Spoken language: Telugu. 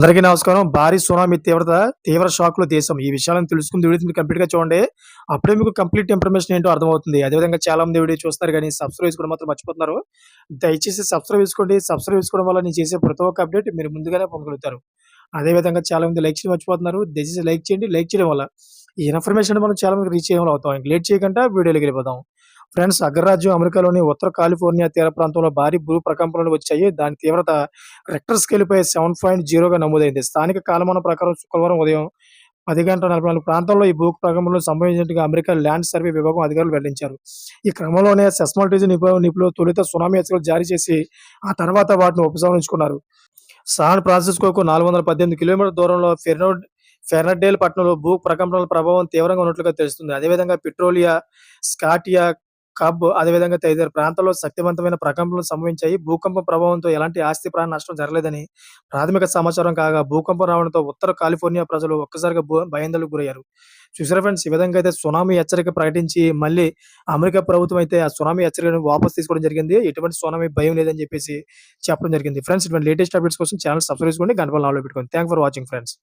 అందరికీ నమస్కారం. భారీ సునామీ తీవ్రత, తీవ్ర షాక్‌లో దేశం. ఈ విషయాలను తెలుసుకుని వీడియో కంప్లీట్‌గా చూడండి. అప్పుడే మీకు కంప్లీట్ ఇన్ఫర్మేషన్ ఏంటో అర్థమవుతుంది. అదేవిధంగా చాలా మంది వీడియో చూస్తారు కానీ సబ్స్క్రైబ్ చేసుకోవడం మాత్రం మర్చిపోతున్నారు. దయచేసి సబ్స్క్రైబ్ చేసుకోండి. సబ్స్క్రైబ్ చేసుకోవడం వల్ల నేను చేసే ప్రతి ఒక్క అప్డేట్ మీరు ముందుగానే పొందగలుగుతారు. అదేవిధంగా చాలా మంది లైక్ చేయడం మర్చిపోతున్నారు. దయచేసి లైక్ చేయండి. లైక్ చేయడం వల్ల ఈ ఇన్ఫర్మేషన్ మనం చాలా మంది రీచ్ చేయడం అవుతాం. లేట్ చేయకుండా వీడియోలోకి వెళ్ళిపోతాం ఫ్రెండ్స్ అగ్రరాజ్యం అమెరికాలోని ఉత్తర కాలిఫోర్నియా తీర ప్రాంతంలో భారీ భూ ప్రకంపనలు వచ్చాయి. దాని తీవ్రత రెక్టర్ స్కేల్‌పై 7.0గా నమోదైంది. స్థానిక కాలమానం ప్రకారం శుక్రవారం ఉదయం పది గంటల 44 ప్రాంతాల్లో ఈ భూ ప్రకంపనలు సంభవించినట్టుగా అమెరికా ల్యాండ్ సర్వే విభాగం అధికారులు వెల్లడించారు. ఈ క్రమంలోనే సెస్మాల్టిజం నిపు నిపుణులు తొలుత సునామీ హెచ్చరికలు జారీ చేసి ఆ తర్వాత వాటిని ఉపసంహరించుకున్నారు. సాన్ ఫ్రాన్సిస్కోకు 418 కిలోమీటర్ల దూరంలో ఫెర్నోడ్ ఫెర్నడేల్ పట్టణంలో భూ ప్రకంపనల ప్రభావం తీవ్రంగా ఉన్నట్లుగా తెలుస్తుంది. అదేవిధంగా పెట్రోలియా స్కాటియా, కబ్ అదేవిధంగా తదితర ప్రాంతాల్లో శక్తివంతమైన ప్రకంపనలు సంభవించాయి. భూకంపం ప్రభావంతో ఎలాంటి ఆస్తి ప్రాణ నష్టం జరగలేదని ప్రాథమిక సమాచారం కాగా భూకంపం రావడంతో ఉత్తర కాలిఫోర్నియా ప్రజలు ఒక్కసారిగా భూ గురయ్యారు. చూసారా ఫ్రెండ్స్ ఈ విధంగా అయితే సునామీ హెచ్చరిక ప్రకటించి మళ్ళీ అమెరికా ప్రభుత్వం అయితే ఆ సునామీ హెచ్చరికను వాపస్ తీసుకోవడం జరిగింది. ఎటువంటి సునామీ భయం లేదని చెప్పేసి చెప్పడం జరిగింది. ఫ్రెండ్స్ ఇటువంటి లేటెస్ట్ అప్డేట్స్ కోసం ఛానల్ సబ్స్క్రైబ్ చేసుకోండి. గంటల పైన పెట్టుకోండి. Thank for watching friends.